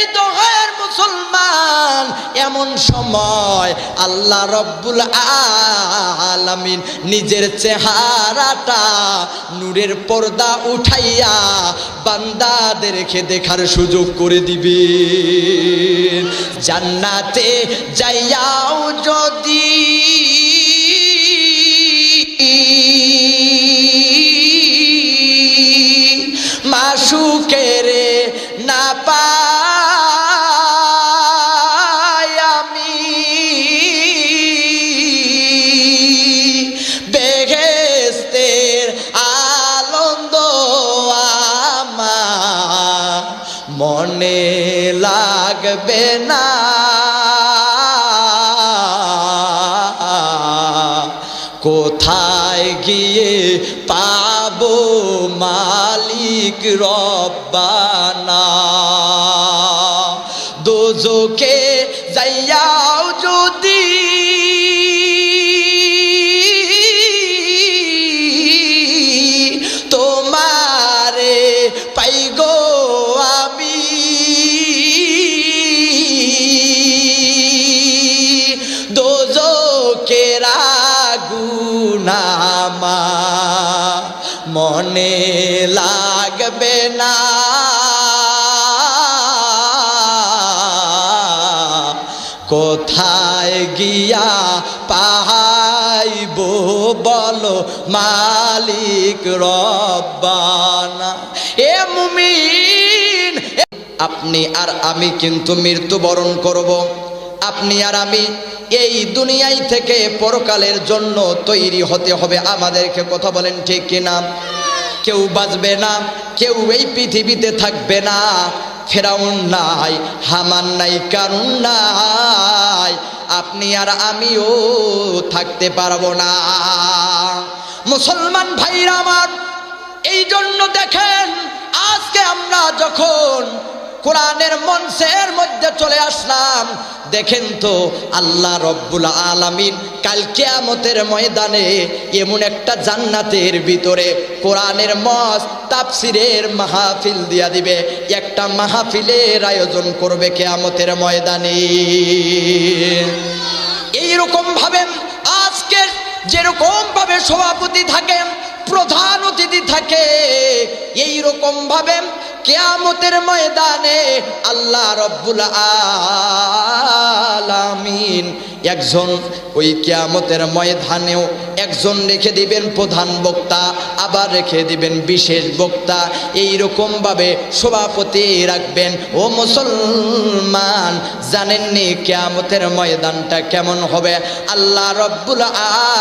এই দোহের মুসলমান। এমন সময় আল্লাহ রব্বুল আলামিন নিজের চেহারাটা নূরের পর্দা উঠাইয়া বান্দাদেরকে দেখার সুযোগ করে দিবে জান্নাতে যাইয়াও যদি মাসুকেরে না পাই মালিক রব্বানা। দোজোকে মনে লাগবে না। কোথায় গিয়া পাহাইব বলো মালিক রব্বানা। এ মুমিন আপনি আর আমি কিন্তু মৃত্যুবরণ করব। আপনি আর আমি এই দুনিয়াই থেকে পরকালের জন্য তৈরি হতে হবে। আমাদেরকে কথা বলেন ঠিক কিনা? কেউ বাঁচবে না, কেউ এই পৃথিবীতে থাকবে না। ফেরাউন নাই, হামান নাই কারণ নাই। আপনি আর আমিও থাকতে পারব না। মুসলমান ভাইরা আমার এই জন্য দেখেন আজকে আমরা যখন কোরআনের মঞ্চের মধ্যে চলে আসলাম। দেখেন তো, আল্লাহ রব্বুল আলামিন কাল কিয়ামতের ময়দানে এমন একটা জান্নাতের ভিতরে কোরআনের মস তাফসিরের মাহফিল দিয়া দিবে। একটা মাহফিলের আয়োজন করবে কেয়ামতের ময়দানে। এইরকম ভাবে আজকে যেরকম ভাবে সভাপতি থাকেন, প্রধান অতিথি থাকে এই রকম ভাবে কেয়ামতের ময়দানে আল্লাহ রব্বুল আলামিন একজন ওই কেয়ামতের ময়দানেও একজন রেখে দিবেন প্রধান বক্তা, আবার রেখে দিবেন বিশেষ বক্তা। এই ভাবে সভাপতি রাখবেন। ও মুসলমান, জানেননি কেয়ামতের ময়দানটা কেমন হবে? আল্লাহ রব্বুল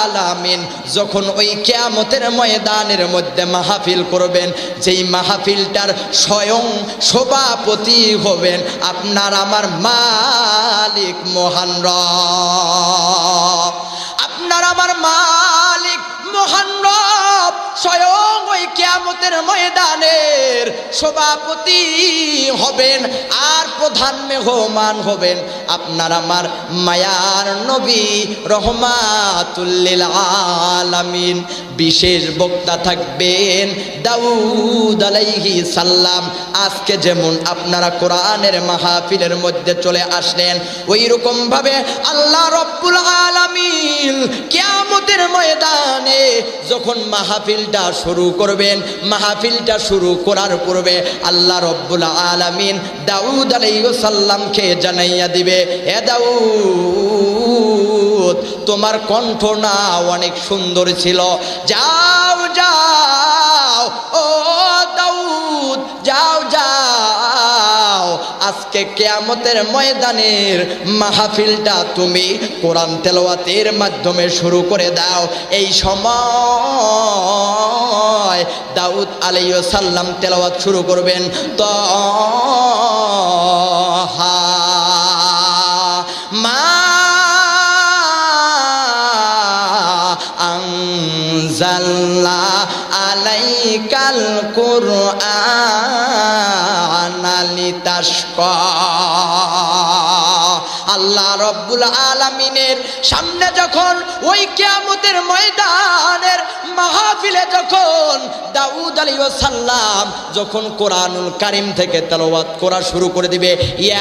আলামিন যখন ওই কেয়ামতের ময়দানের মধ্যে মাহফিল করবেন, যেই মাহফিলটার স্বয়ং সভাপতি হবেন আপনার আমার মালিক মহান রব। আপনার আমার মালিক মহান রব স্বয়ং ওই কেয়ামতের ময়দানের সভাপতি হবেন আর প্রধান মেহমান হবেন আপনার আমার মায়ার নবী রহমাতুল্লিল আলামিন। বিশেষ বক্তা থাকবেন। দাউদ আলাইহি সাল্লাম আজকে যেমন আপনারা কোরআনের মাহফিলের মধ্যে চলে আসলেন ওই রকম ভাবে আল্লাহ রব্বুল আলামিন কিয়ামতের ময়দানে যখন মাহফিলটা শুরু করবেন, মাহফিলটা শুরু করার পূর্বে আল্লাহ রব্বুল আলামিন দাউদ আলাইহিস সাল্লামকে জানাইয়া দিবে, এ দাউদ তোমার কণ্ঠ না অনেক সুন্দর ছিল। যাও যাও, ও দাউদ, যাও যাও। আজকে কেয়ামতের ময়দানের মাহফিলটা তুমি কোরআন তেলাওয়াতের মাধ্যমে শুরু করে দাও। এই সময় দাউদ আলাইহিস সাল্লাম তেলাওয়াত শুরু করবেন। তো আনজাল্লা আলাইকাল কুরআন লিতাশকা আল্লাহ রব্বুল আলামিনের সামনে যখন ওই কিয়ামতের ময়দানের মাহফিলে যখন দাউদ আলী সাল্লাম যখন কোরআনুল কারিম থেকে তেলাওয়াত করা শুরু করে দিবে,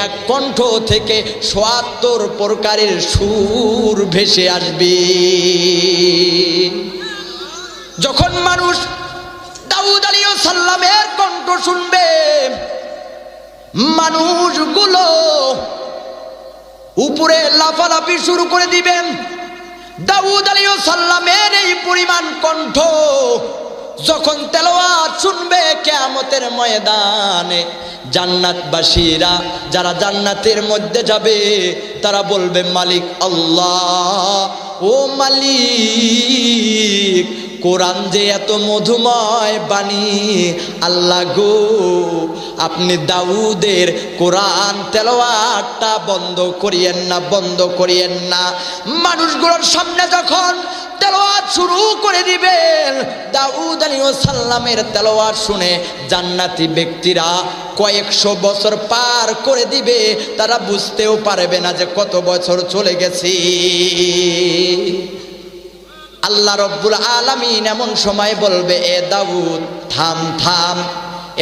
এক কণ্ঠ থেকে সোয়াত্তর প্রকারের সুর ভেসে আসবে। যখন মানুষ দাউদ আলী সাল্লামের কণ্ঠ শুনবে, মানুষগুলো উপরে লাফালাফি শুরু করে দিবেন। দাউদ আলী সাল্লামের এই পরিমাণ কণ্ঠ যখন তেলোয়াত শুনবে কেয়ামতের ময়দানে, জান্নাতবাসীরা যারা জান্নাতের মধ্যে যাবে, তারা বলবে, মালিক আল্লাহ, ও মালিক কোরআন যে এত মধুময় বাণী, আল্লাহ গো, আপনি দাউদের কোরআন তেলোয়ারটা বন্ধ করিয়েন না, বন্ধ করিয়েন না। মানুষগুলোর সামনে যখন তেলোয়ার শুরু করে দিবেন, দাউদ আলী সাল্লামের তেলোয়ার শুনে জান্নাতি ব্যক্তিরা কয়েকশো বছর পার করে দিবে, তারা বুঝতেও পারবে না যে কত বছর চলে গেছি। আল্লাহ রব্বুল আলামিন এমন সময় বলবে, এ দাউদ, থাম থাম।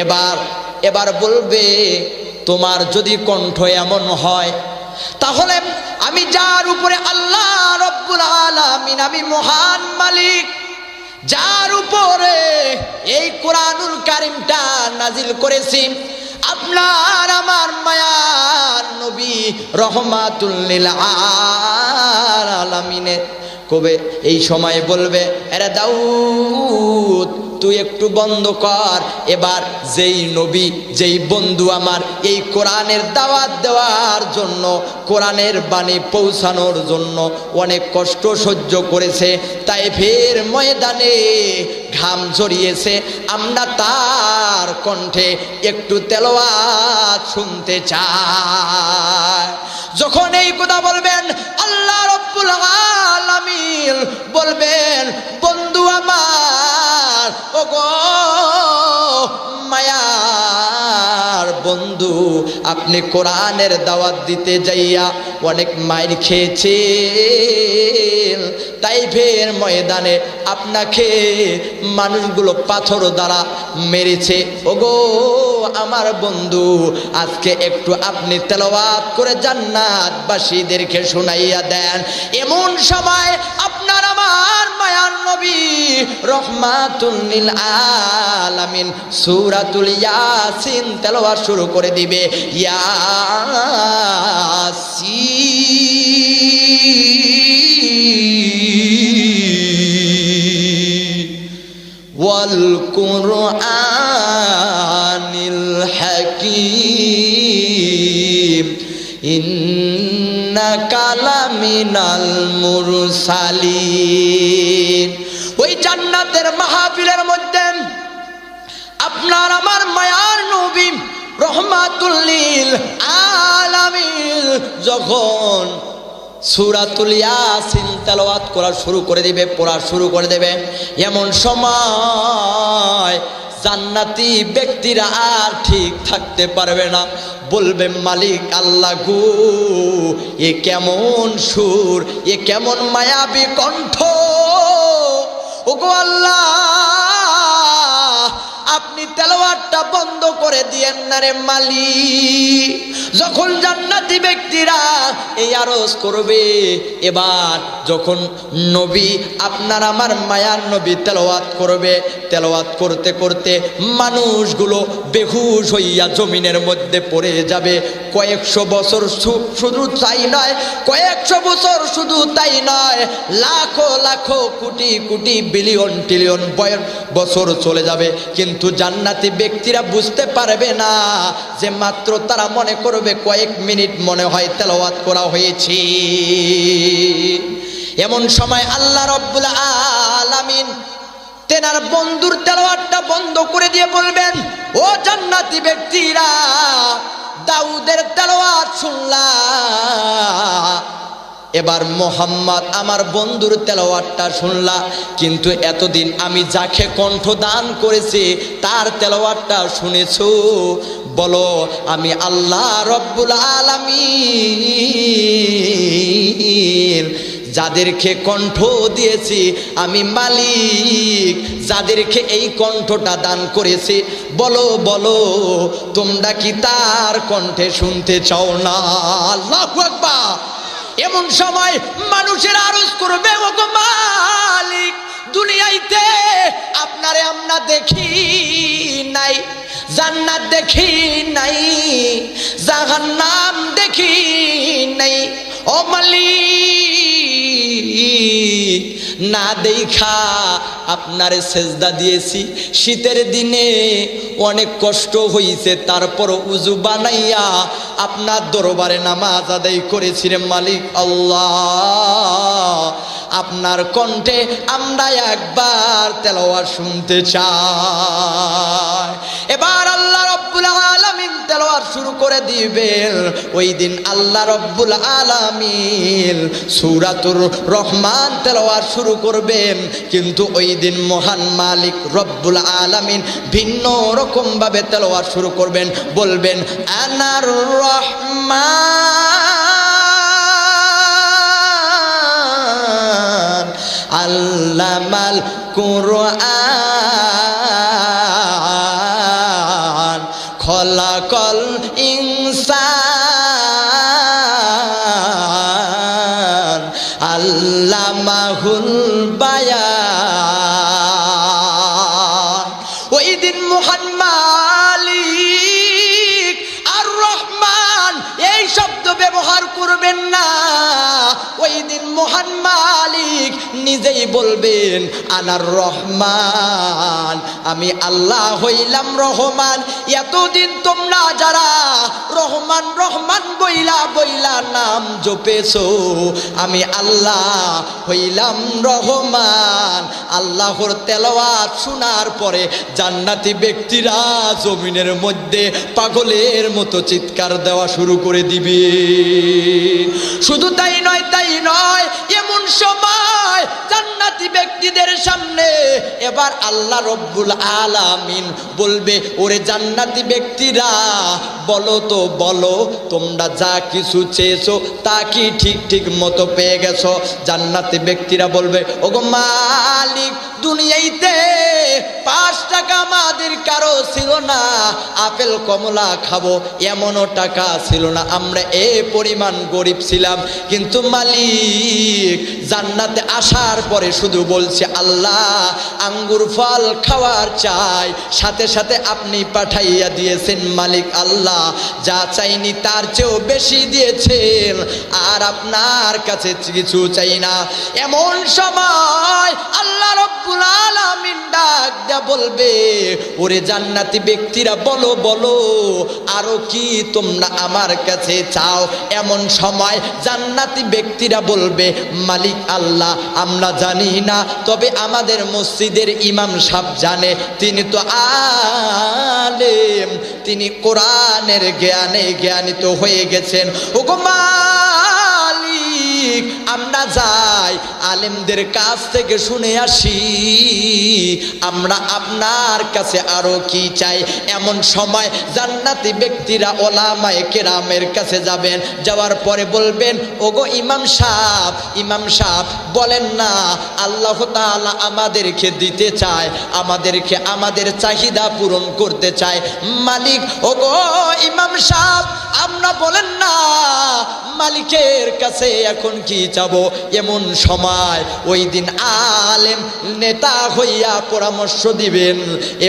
এবার এবার বলবে, তোমার যদি কণ্ঠ এমন হয়, তাহলে আমি যার উপরে আল্লাহ রব্বুল আলামিন, আমি মহান মালিক, যার উপরে এই কোরআনুল কারিমটা নাজিল করেছি, আপনার আমার মায়ার নবী রহমাতুল্লিল আলামিনের কবে? এই সময় বলবে, এরা দাউদ, তুই একটু বন্ধ কর। এবার যেই নবী, যেই বন্ধু আমার এই কোরআনের দাওয়াত দেওয়ার জন্য, কোরআনের বাণী পৌঁছানোর জন্য অনেক কষ্ট সহ্য করেছে তাই ফের ময়দানে ঘাম ঝরিয়েছে। আমরা তার কণ্ঠে একটু তেলোয়াত শুনতে চাই। যখন এই কথা বলবেন, আল্লাহ আলামিন বলবেন, বন্ধু আমার ও গো মায়ার বন্ধু, আপনি কোরআনের দাওয়াত দিতে যাইয়া অনেক মাইর খেয়েছে তাই ফের ময়দানে আপনাকে মানুষগুলো পাথর দ্বারা মেরেছে। ওগো আমার বন্ধু, আজকে একটু আপনি তেলাওয়াত করে জান্নাতবাসীদেরকে শোনাইয়া দেন। এমন সময় নবী রহমাতুল্লিল আলামিন, সুরাতুল ইয়াসিন তেলাওয়াত শুরু করে দিবে। ইয়াসিন। ওয়াল কুরআনিল হাকীম। ইন্নাকা লামিনাল মুরসালিন। ওই জান্নাতের মাহফিলের মধ্যে আপনার আমার মায়ার নবী রহমাতুল্লিল আলামিন যখন সুরাতুল ইয়াসিন তেলাওয়াত করা শুরু করে দিবে, পড়া শুরু করে দেবে, এমন সময় জান্নাতি ব্যক্তিরা আর ঠিক থাকতে পারবে না। বলবে, মালিক আল্লাহ গো, এ কেমন সুর, এ কেমন মায়াবী কণ্ঠ। ও গো আল্লাহ আপনি তেলোয়ারটা বন্ধ করে দিয়েন না রে মালি যখন জান্নাতি ব্যক্তিরা এই আরজ করবে, এবার যখন নবী আপনার আমার মায়ার নবী তেলাওয়াত করবে, তেলাওয়াত করতে করতে মানুষগুলো বেহুশ হইয়া জমিনের মধ্যে পড়ে যাবে। কয়েকশো বছর শুধু তাই নয়, কয়েকশো বছর শুধু তাই নয়, লাখো লাখো কোটি কোটি বিলিয়ন ট্রিলিয়ন বছর চলে যাবে। কিন্তু জান্নাতি ব্যক্তিরা বুঝতে পারবে না যে মাত্র তারা মনে করবে কয়েক মিনিট মনে হয় তেলাওয়াত করা হয়েছে। এমন সময় আল্লাহ রব্বুল আলামিন তেনার বন্ধুর তেলাওয়াতটা বন্ধ করে দিয়ে বলবেন, ও জান্নাতি ব্যক্তিরা, দাউদের তেলাওয়াত শুনলা। এবার মোহাম্মদ আমার বন্ধুর তেলাওয়াতটা শুনলা, কিন্তু এতদিন আমি যাকে কণ্ঠ দান করেছি, তার তেলাওয়াতটা শুনেছো? বলো, আমি আল্লাহ রব্বুল আলামিন। যাদেরকে কণ্ঠ দিয়েছি, আমি মালিক। যাদেরকে এই কণ্ঠটা দান করেছি, বলো বলো, তোমরা কি তার কণ্ঠে শুনতে চাও না? আল্লাহ এমন সময় মানুষের আরজ করবে ও মালিক। দুনিয়াইতে আপনারে আমরা দেখি নাই জান্নাত দেখি নাই জাহান্নাম দেখি নাই। ও না দেখা আপনারে সেজদা দিয়েছি। শীতের দিনে অনেক কষ্ট হইছে তারপর উজু বানাইয়া আপনার দরবারে নামাজ আদায় করেছি রে মালিক আল্লাহ। আপনার কণ্ঠে আমরা একবার তেলাওয়া শুনতে চাই। এবার শুরু করে দিবেন। ওই দিন আল্লাহ রব্বুল আলামিন সূরাতুর রহমান তেলাওয়াত শুরু করবেন। কিন্তু ওই দিন মহান মালিক রব্বুল আলামিন ভিন্ন রকম ভাবে তেলাওয়াত শুরু করবেন। বলবেন, আনার রহমান, আল্লামাল কুরআন মহান মালিক, আর রহমান, এই শব্দ ব্যবহার করবেন না। ওই দিন মহান মালিক নিজেই বলবেন, আনার রহমান, আমি আল্লাহ হইলাম রহমান। এতদিন তোমরা যারা রহমান রহমান বইলা বইলা নাম জপেছো, আমি আল্লাহ হইলাম রহমান। আল্লাহর তেলাওয়াত শোনার পরে জান্নাতি ব্যক্তিরা জমিনের মধ্যে পাগলের মতো চিৎকার দেওয়া শুরু করে দিবে। শুধু তাই নয় তাই নয়, এমন সময় জান্নাতি ব্যক্তিদের সামনে এবার আল্লাহ রব্বুল আলামিন বলবে, ওরে জান্নাতি ব্যক্তিরা, বলো তো, বলো, তোমরা যা কিছু চেয়েছো তা কি ঠিক ঠিক মতো পেয়ে গেছো? জান্নাতি ব্যক্তিরা বলবে, ওগো মালিক, দুনিয়াইতে পাঁচ টাকা আমাদের কারও ছিল না। আপেল, কমলা খাব, এমনও টাকা ছিল না। আমরা এ পরিমাণ গরিব ছিলাম। কিন্তু মালিক জান্নাতে আসার পরে শুধু বলছে, আল্লাহ, আঙ্গুর ফল খাওয়ার চাই। সাথে সাথে আপনি পাঠাইয়া দিয়েছেন মালিক আল্লাহ, যা চাইনি তার চেয়েও বেশি দিয়েছেন, আর আপনার কাছে কিছু চাই না। এমন সময় আল্লাহ রব্বুল আলামিন ডাক দেয়া বলবে, ওরে জান্নাতি ব্যক্তিরা, বলো বলো, আরও কি তোমরা আমার কাছে চাও? এমন সময় জান্নাতি ব্যক্তিরা বলবে, মালিক আল্লাহ, আমরা জানি না, তবে আমাদের মসজিদের ইমাম সাহেব জানে, তিনি তো আলেম, তিনি কোরআনের জ্ঞানে জ্ঞানিত হয়ে গেছেন। ওগো আলেমদের কাছ থেকে শুনে আসি, আমরা আপনার কাছে আরও কি চাই? এমন সময় জান্নাতি ব্যক্তিরা ওলামায়ে কেরামের কাছে যাবেন, যাওয়ার পরে বলবেন, ওগো ইমাম সাহ ইমাম সাহ বলেন না, আল্লাহ তাআলা আমাদেরকে দিতে চায়, আমাদেরকে আমাদের চাহিদা পূরণ করতে চায়। মালিক, ওগো ইমাম সাহ আমরা বলেন না মালিকের কাছে এখন কি চাবো? এমন সময় ওই দিন আলেম নেতা হইয়া পরামর্শ দিবেন।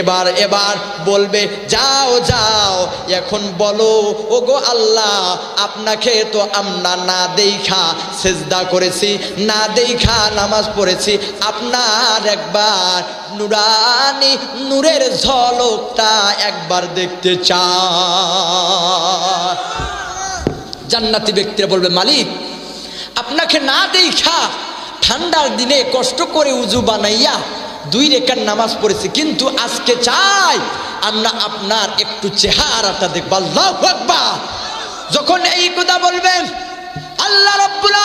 এবার এবার বলবে, যাও যাও, এখন বলো, ওগো আল্লাহ, আপনাকে তো আমরা না দেখা সেজদা করেছি, না দেখা নামাজ পড়েছি। আপনার একবার নুরানি নূরের ঝলকটা একবার দেখতে চায় জান্নাতি ব্যক্তিরা বলবে, মালিক, আপনাকে না দেখা ঠান্ডার দিনে কষ্ট করে উজু বানাইয়া দুই রেখার নামাজ পড়েছি, কিন্তু আজকে চাই আমরা আপনার একটু চেহারাটা দেখব। আল্লাহ যখন এই কথা বলবেন, আল্লাহ রব্বুল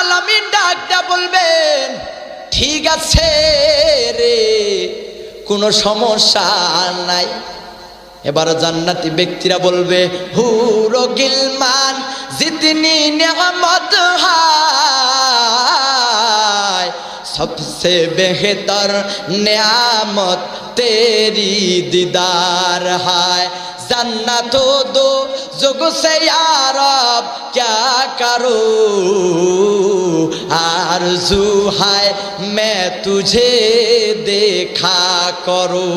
আলামিন ডাক বলবেন, ঠিক আছে রে, কোনো সমস্যা নাই। এবার জান্নাতি ব্যক্তিরা বলবে, হুরো গিলমান জিতনি নিয়ামত হায় সবসে বেহতর নিয়ামত তে দিদার হায় জান্নাত দো যোগ সে আরব ক্যা করো আরজু হায় মে তুঝে দেখা করো